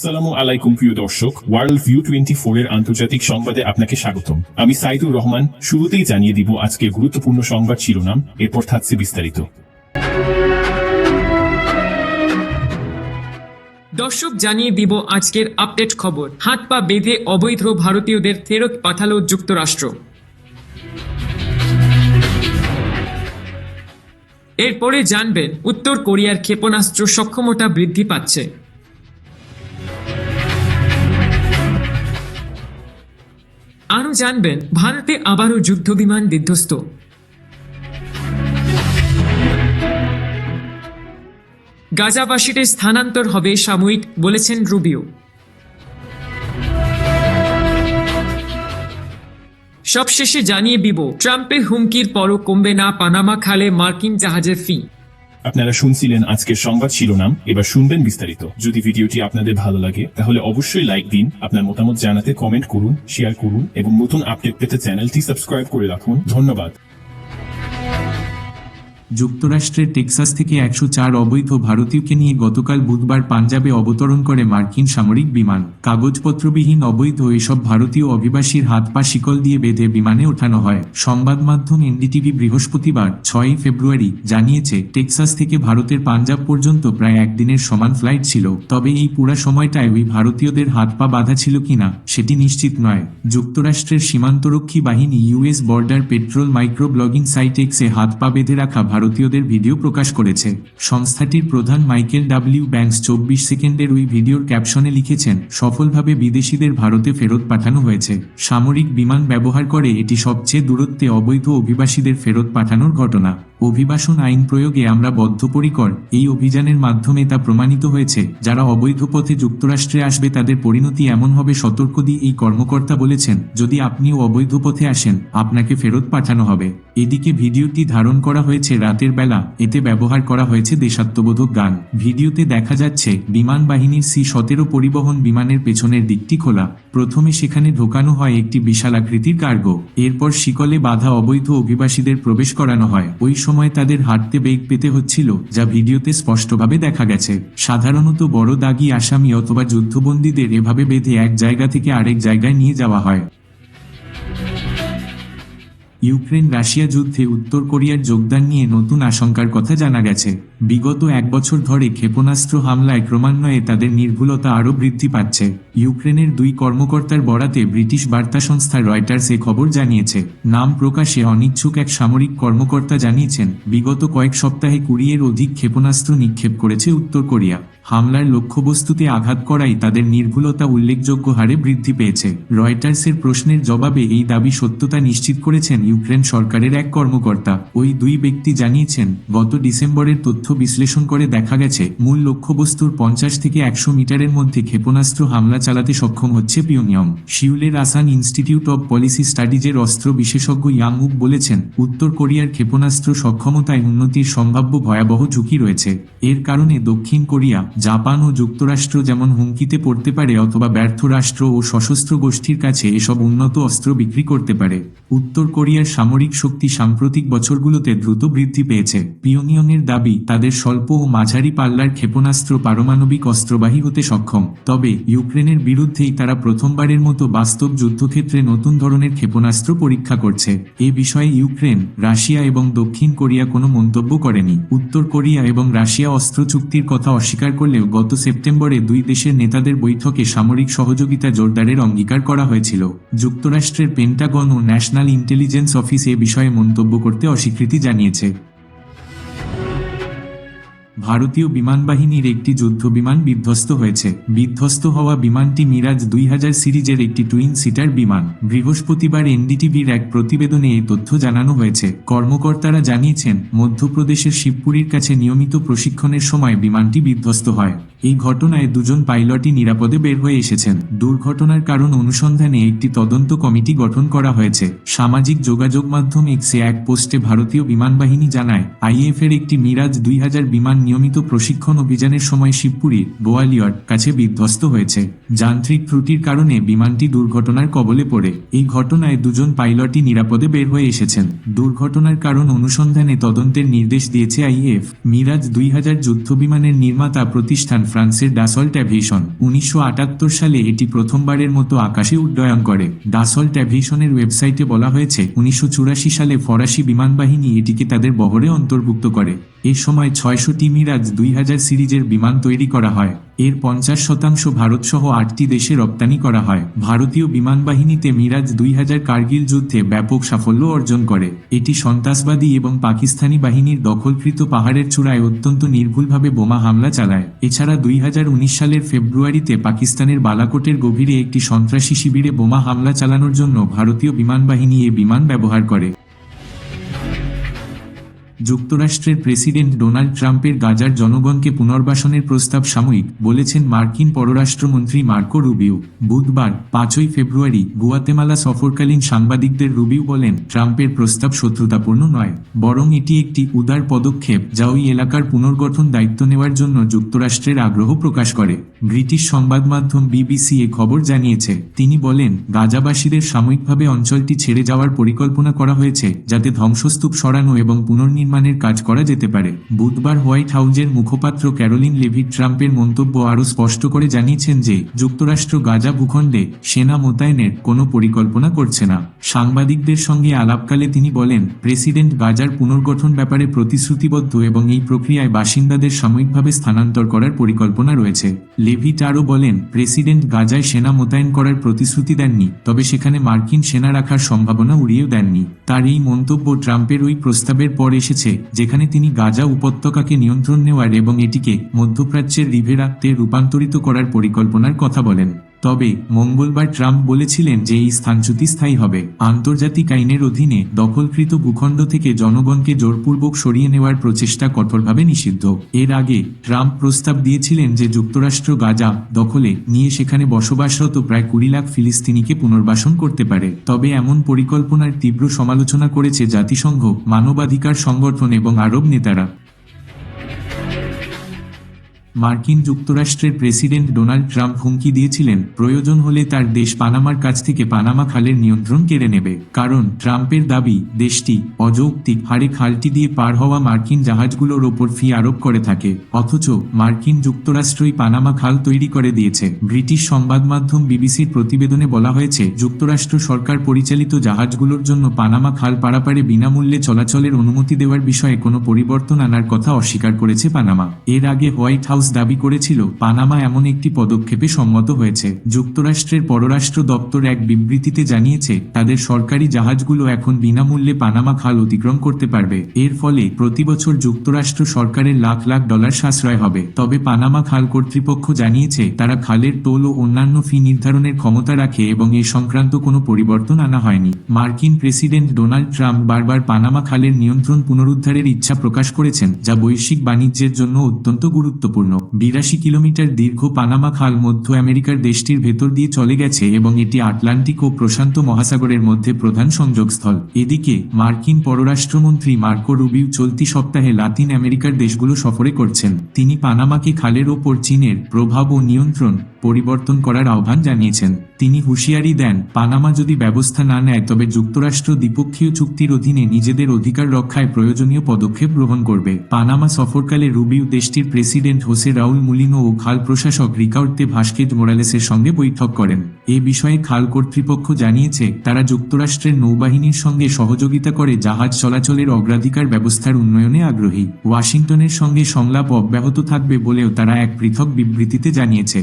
আসসালামু আলাইকুম, প্রিয় দর্শক। ওয়ার্ল্ড ভিউ টোয়েন্টি ফোর এর আন্তর্জাতিক সংবাদে আপনাকে স্বাগতম। আমি সাইদুর রহমান। শুরুতেই জানিয়ে দিব আজকের গুরুত্বপূর্ণ সংবাদ শিরোনাম। এরপর থাকছে বিস্তারিত। দর্শক, জানিয়ে দিব আজকের আপডেট খবর। হাত পা বেঁধে অবৈধ ভারতীয়দের ফেরত পাঠালো যুক্তরাষ্ট্র। এরপরে জানবেন, উত্তর কোরিয়ার ক্ষেপণাস্ত্র সক্ষমতা বৃদ্ধি পাচ্ছে। আরও জানবেন, ভারতে আবারও যুদ্ধবিমান বিধ্বস্ত। গাজাবাসীদের স্থানান্তর হবে সাময়িক, বলেছেন রুবিও। সবশেষে জানিয়ে দিব, ট্রাম্পের হুমকির পরও কমবে না পানামা খালে মার্কিন জাহাজের ফি। আপনারা শুনছিলেন আজকের সংবাদ শিরোনাম, এবার শুনবেন বিস্তারিত। যদি ভিডিওটি আপনাদের ভালো লাগে, তাহলে অবশ্যই লাইক দিন, আপনার মতামত জানাতে কমেন্ট করুন, শেয়ার করুন, এবং নতুন আপডেট পেতে চ্যানেলটি সাবস্ক্রাইব করে রাখুন। ধন্যবাদ। যুক্তরাষ্ট্রের টেক্সাস থেকে একশো চার অবৈধ ভারতীয়কে নিয়ে গতকাল বুধবার পাঞ্জাবে অবতরণ করে মার্কিন সামরিক বিমান। কাগজপত্রবিহীন অবৈধ এসব ভারতীয় অভিবাসীর হাত পা শিকল দিয়ে বেঁধে বিমানে ওঠানো হয়। সংবাদ মাধ্যম এনডিটিভি বৃহস্পতিবার, ছয়ই ফেব্রুয়ারি, জানিয়েছে, টেক্সাস থেকে ভারতের পাঞ্জাব পর্যন্ত প্রায় একদিনের সমান ফ্লাইট ছিল। তবে এই পুরা সময়টায় ওই ভারতীয়দের হাত পা বাঁধা ছিল কিনা, সেটি নিশ্চিত নয়। যুক্তরাষ্ট্রের সীমান্তরক্ষী বাহিনী US border patrol micro blogging সাইটেক্সে হাত পা বেঁধে রাখা ভারতীয়দের ভিডিও প্রকাশ করেছে। সংস্থাটির প্রধান মাইকেল ডাব্লিউ ব্যাংকস চব্বিশ সেকেন্ডের ওই ভিডিওর ক্যাপশনে লিখেছেন, সফলভাবে বিদেশিদের ভারতে ফেরত পাঠানো হয়েছে। সামরিক বিমান ব্যবহার করে এটি সবচেয়ে দূরত্বে অবৈধ অভিবাসীদের ফেরত পাঠানোর ঘটনা। অভিবাসন আইন প্রয়োগে আমরা বদ্ধপরিকর এই অভিযানের মাধ্যমে তা প্রমাণিত হয়েছে, যারা অবৈধ পথে যুক্তরাষ্ট্রে আসবে তাদের পরিণতি এমন হবে সতর্ক দিয়ে এই কর্মকর্তা বলেছেন, যদি আপনিও অবৈধ পথে আসেন, আপনাকে ফেরত পাঠানো হবে। এদিকে ভিডিওটি ধারণ করা হয়েছে রাতের বেলা, এতে ব্যবহার করা হয়েছে দেশাত্মবোধক গান। ভিডিওতে দেখা যাচ্ছে, বিমান বাহিনীর সি সতেরো পরিবহন বিমানের পেছনের দিকটি খোলা, প্রথমে সেখানে ঢোকানো হয় একটি বিশাল আকৃতির কার্গো, এরপর শিকলে বাধা অবৈধ অভিবাসীদের প্রবেশ করানো হয়। ওই সময় তাদের হাঁটতে বেগ পেতে হচ্ছিল, যা ভিডিওতে স্পষ্টভাবে দেখা গেছে। সাধারণত বড় দাগি আসামি অথবা যুদ্ধবন্দীদের এভাবে বেঁধে এক জায়গা থেকে আরেক জায়গায় নিয়ে যাওয়া হয়। ইউক্রেন রাশিয়া যুদ্ধে উত্তর কোরিয়ার যোগদান নিয়ে নতুন আশঙ্কার কথা জানা গেছে। বিগত এক বছর ধরে ক্ষেপণাস্ত্র হামলায় ক্রমান্বয়ে তাদের নির্ভুলতা আরও বৃদ্ধি পাচ্ছে। ইউক্রেনের দুই কর্মকর্তার বরাতে ব্রিটিশ বার্তা সংস্থা রয়টার্স এ খবর জানিয়েছে। নাম প্রকাশে অনিচ্ছুক এক সামরিক কর্মকর্তা জানিয়েছেন, বিগত কয়েক সপ্তাহে কুড়িয়ের অধিক ক্ষেপণাস্ত্র নিক্ষেপ করেছে উত্তর কোরিয়া। হামলার লক্ষ্যবস্তুতে আঘাত করাই তাদের নির্ভুলতা উল্লেখযোগ্য হারে বৃদ্ধি পেয়েছে। রয়টার্সের প্রশ্নের জবাবে এই দাবি সত্যতা নিশ্চিত করেছেন ইউক্রেন সরকারের এক কর্মকর্তা। ওই দুই ব্যক্তি জানিয়েছেন, গত ডিসেম্বরের তথ্য বিশ্লেষণ করে দেখা গেছে, মূল লক্ষ্যবস্তুর পঞ্চাশ থেকে একশো মিটারের মধ্যে ক্ষেপণাস্ত্র হামলা চালাতে সক্ষম হচ্ছে পিওনিয়ম শিউলের আসান ইনস্টিটিউট অব পলিসি স্টাডিজের অস্ত্র বিশেষজ্ঞ ইয়াংউক বলেছেন, উত্তর কোরিয়ার ক্ষেপণাস্ত্র সক্ষমতায় উন্নতির সম্ভাব্য ভয়াবহ ঝুঁকি রয়েছে। এর কারণে দক্ষিণ কোরিয়া, জাপান ও যুক্তরাষ্ট্র যেমন হুমকিতে পড়তে পারে অথবা ব্যর্থ রাষ্ট্র ও সশস্ত্র গোষ্ঠীর কাছে এসব উন্নত অস্ত্র বিক্রি করতে পারে। উত্তর কোরিয়ার সামরিক শক্তি সাম্প্রতিক বছরগুলোতে দ্রুত বৃদ্ধি পেয়েছে। পিওনিয়নের দাবি, তাদের স্বল্প ও মাঝারি পাল্লার ক্ষেপণাস্ত্র পারমাণবিক অস্ত্রবাহী হতে সক্ষম। তবে ইউক্রেনের বিরুদ্ধেই তারা প্রথমবারের মতো বাস্তব যুদ্ধক্ষেত্রে নতুন ধরনের ক্ষেপণাস্ত্র পরীক্ষা করছে। এ বিষয়ে ইউক্রেন, রাশিয়া এবং দক্ষিণ কোরিয়া কোনো মন্তব্য করেনি। উত্তর কোরিয়া এবং রাশিয়া অস্ত্র চুক্তির কথা অস্বীকার করলেও গত সেপ্টেম্বরে দুই দেশের নেতাদের বৈঠকে সামরিক সহযোগিতা জোরদারের অঙ্গীকার করা হয়েছিল। যুক্তরাষ্ট্রের পেন্টাগন ও ন্যাশনাল ইন্টেলিজেন্স অফিস এ বিষয়ে মন্তব্য করতে অস্বীকৃতি জানিয়েছে। ভারতীয় বিমান বাহিনীর একটি যুদ্ধ বিমান বিধ্বস্ত হয়েছে। বিধ্বস্ত হওয়া বিমানটি মিরাজ দুই হাজার সিরিজের একটি টুইন সিটার বিমান। বৃহস্পতিবার এনডিটিভির এক প্রতিবেদনে এই তথ্য জানানো হয়েছে। কর্মকর্তারা জানিয়েছেন, মধ্যপ্রদেশের শিবপুরীর কাছে নিয়মিত প্রশিক্ষণের সময় বিমানটি বিধ্বস্ত হয়। এই ঘটনায় দুজন পাইলটই নিরাপদে বের হয়ে এসেছেন। দুর্ঘটনার কারণ অনুসন্ধানে একটি তদন্ত কমিটি গঠন করা হয়েছে। সামাজিক যোগাযোগ মাধ্যম এক্সে এক পোস্টে ভারতীয় বিমান বাহিনী জানায় আইএফ এর একটি মিরাজ দুই হাজার বিমান নিয়মিত প্রশিক্ষণ অভিযানের সময় শিবপুরীর গোয়ালিয়র কাছে বিধ্বস্ত হয়েছে। যান্ত্রিক ত্রুটির কারণে বিমানটি দুর্ঘটনার কবলে পড়ে। এই ঘটনায় দুজন পাইলটই নিরাপদে বের হয়ে এসেছেন। দুর্ঘটনার কারণ অনুসন্ধানে তদন্তের নির্দেশ দিয়েছে আইএফ। মিরাজ দুই হাজার যুদ্ধ বিমানের নির্মাতা প্রতিষ্ঠান ফ্রান্সের ডাসল্ট অ্যাভিয়েশন উনিশশো সালে এটি প্রথমবারের মতো আকাশে উড্ডয়ন করে। ডাসল্ট অ্যাভিয়েশনের ওয়েবসাইটে বলা হয়েছে, উনিশশো চুরাশি সালে ফরাসি বিমান বাহিনী এটিকে তাদের বহরে অন্তর্ভুক্ত করে। এ সময় ছয়শটি মিরাজ দুই হাজার সিরিজের বিমান তৈরি করা হয়। এর পঞ্চাশ শতাংশ ভারতসহ আটটি দেশে রপ্তানি করা হয়। ভারতীয় বিমান বাহিনীতে মিরাজ দুই হাজার কার্গিল যুদ্ধে ব্যাপক সাফল্য অর্জন করে। এটি সন্ত্রাসবাদী এবং পাকিস্তানি বাহিনীর দখলকৃত পাহাড়ের চূড়ায় অত্যন্ত নির্ভুলভাবে বোমা হামলা চালায়। এছাড়া দুই হাজার উনিশ সালের ফেব্রুয়ারিতে পাকিস্তানের বালাকোটের গভীরে একটি সন্ত্রাসী শিবিরে বোমা হামলা চালানোর জন্য ভারতীয় বিমান বাহিনী এ বিমান ব্যবহার করে। যুক্তরাষ্ট্রের প্রেসিডেন্ট ডোনাল্ড ট্রাম্পের গাজার জনগণকে পুনর্বাসনের প্রস্তাব সাময়িক বলেছেন মার্কিন পররাষ্ট্রমন্ত্রী মার্কো রুবিও। বুধবার, পাঁচই ফেব্রুয়ারি, গুয়াতেমালা সফরকালীন সাংবাদিকদের রুবিও বলেন, ট্রাম্পের প্রস্তাব শত্রুতাপূর্ণ নয়, বরং এটি একটি উদার পদক্ষেপ যা ওই এলাকার পুনর্গঠন দায়িত্ব নেওয়ার জন্য যুক্তরাষ্ট্রের আগ্রহ প্রকাশ করে। ব্রিটিশ সংবাদ মাধ্যম বিবিসি এ খবর জানিয়েছে, তিনি বলেন, গাজাবাসীদের সাময়িকভাবে অঞ্চলটি ছেড়ে যাওয়ার পরিকল্পনা করা হয়েছে, যাতে ধ্বংসস্তূপ সরানো এবং পুনর্নির্মাণের কাজ করা যেতে পারে। বুধবার হোয়াইট হাউজের মুখপাত্র ক্যারোলিন লেভিট ট্রাম্পের মন্তব্য আরও স্পষ্ট করে জানিয়েছেন যে, যুক্তরাষ্ট্র গাজা ভূখণ্ডে সেনা মোতায়েনের কোনো পরিকল্পনা করছে না। সাংবাদিকদের সঙ্গে আলাপকালে তিনি বলেন, প্রেসিডেন্ট গাজার পুনর্গঠন ব্যাপারে প্রতিশ্রুতিবদ্ধ এবং এই প্রক্রিয়ায় বাসিন্দাদের সাময়িকভাবে স্থানান্তর করার পরিকল্পনা রয়েছে। লেভিট আরও বলেন, প্রেসিডেন্ট গাজায় সেনা মোতায়েন করার প্রতিশ্রুতি দেননি, তবে সেখানে মার্কিন সেনা রাখার সম্ভাবনা উড়িয়েও দেননি। তার এই মন্তব্য ট্রাম্পের ওই প্রস্তাবের পর এসেছে যেখানে তিনি গাজা উপত্যকাকে নিয়ন্ত্রণ নেওয়ার এবং এটিকে মধ্যপ্রাচ্যের রিভেরাতে রূপান্তরিত করার পরিকল্পনার কথা বলেন। তবে মঙ্গলবার ট্রাম্প বলেছিলেন যে এই স্থানচ্যুতি স্থায়ী হবে। আন্তর্জাতিক আইনের অধীনে দখলকৃত ভূখণ্ড থেকে জনগণকে জোরপূর্বক সরিয়ে নেওয়ার প্রচেষ্টা কঠোরভাবে নিষিদ্ধ। এর আগে ট্রাম্প প্রস্তাব দিয়েছিলেন যে যুক্তরাষ্ট্র গাজা দখলে নিয়ে সেখানে বসবাসরত প্রায় কুড়ি লাখ ফিলিস্তিনিকে পুনর্বাসন করতে পারে। তবে এমন পরিকল্পনার তীব্র সমালোচনা করেছে জাতিসংঘ, মানবাধিকার সংগঠন এবং আরব নেতারা। মার্কিন যুক্তরাষ্ট্রের প্রেসিডেন্ট ডোনাল্ড ট্রাম্প হুমকি দিয়েছিলেন, প্রয়োজন হলে তার দেশ পানামার কাছ থেকে পানামা খালের নিয়ন্ত্রণ কেড়ে নেবে। কারণ, ট্রাম্পের দাবি, দেশটি অযৌক্তিক হারে খালটি দিয়ে পার হওয়া মার্কিন জাহাজগুলোর ওপর ফি আরোপ করে থাকে। অথচ, মার্কিন যুক্তরাষ্ট্রই পানামা খাল তৈরি করে দিয়েছে। ব্রিটিশ সংবাদ মাধ্যম বিবিসির প্রতিবেদনে বলা হয়েছে, যুক্তরাষ্ট্র সরকার পরিচালিত জাহাজগুলোর জন্য পানামা খাল পারাপারে বিনামূল্যে চলাচলের অনুমতি দেওয়ার বিষয়ে কোনো পরিবর্তন আনার কথা অস্বীকার করেছে পানামা। এর আগে হোয়াইট হাউস দাবি করেছিল, পানামা এমন একটি পদক্ষেপে সম্মত হয়েছে। যুক্তরাষ্ট্রের পররাষ্ট্র দপ্তর এক বিবৃতিতে জানিয়েছে, তাদের সরকারি জাহাজগুলো এখন বিনামূল্যে পানামা খাল অতিক্রম করতে পারবে। এর ফলে প্রতি বছর যুক্তরাষ্ট্র সরকারের লাখ লাখ ডলার সাশ্রয় হবে। তবে পানামা খাল কর্তৃপক্ষ জানিয়েছে, তারা খালের টোল ও অন্যান্য ফি নির্ধারণের ক্ষমতা রাখে এবং এ সংক্রান্ত কোনো পরিবর্তন আনা হয়নি। মার্কিন প্রেসিডেন্ট ডোনাল্ড ট্রাম্প বারবার পানামা খালের নিয়ন্ত্রণ পুনরুদ্ধারের ইচ্ছা প্রকাশ করেছেন, যা বৈশ্বিক বাণিজ্যের জন্য অত্যন্ত গুরুত্বপূর্ণ। বিরাশি কিলোমিটার দীর্ঘ পানামা খাল মধ্য আমেরিকার দেশটির ভেতর দিয়ে চলে গেছে এবং এটি আটলান্টিক ও প্রশান্ত মহাসাগরের মধ্যে প্রধান সংযোগস্থল। এদিকে, মার্কিন পররাষ্ট্রমন্ত্রী মার্কো রুবিউ চলতি সপ্তাহে লাতিন আমেরিকার দেশগুলো সফরে করছেন। তিনি পানামাকে খালের ওপর চীনের প্রভাব ও নিয়ন্ত্রণ পরিবর্তন করার আহ্বান জানিয়েছেন। তিনি হুঁশিয়ারি দেন, পানামা যদি ব্যবস্থা না নেয়, তবে যুক্তরাষ্ট্র দ্বিপক্ষীয় চুক্তির অধীনে নিজেদের অধিকার রক্ষায় প্রয়োজনীয় পদক্ষেপ গ্রহণ করবে। পানামা সফরকালে রুবিউ দেশটির প্রেসিডেন্ট হোসে রাউল মুলিনো ও খাল প্রশাসক রিকাউর্তে ভাস্কেজ মোরালেসের সঙ্গে বৈঠক করেন। এ বিষয়ে খাল কর্তৃপক্ষ জানিয়েছে, তারা যুক্তরাষ্ট্রের নৌবাহিনীর সঙ্গে সহযোগিতা করে জাহাজ চলাচলের অগ্রাধিকার ব্যবস্থার উন্নয়নে আগ্রহী। ওয়াশিংটনের সঙ্গে সংলাপ অব্যাহত থাকবে বলেও তারা এক পৃথক বিবৃতিতে জানিয়েছে।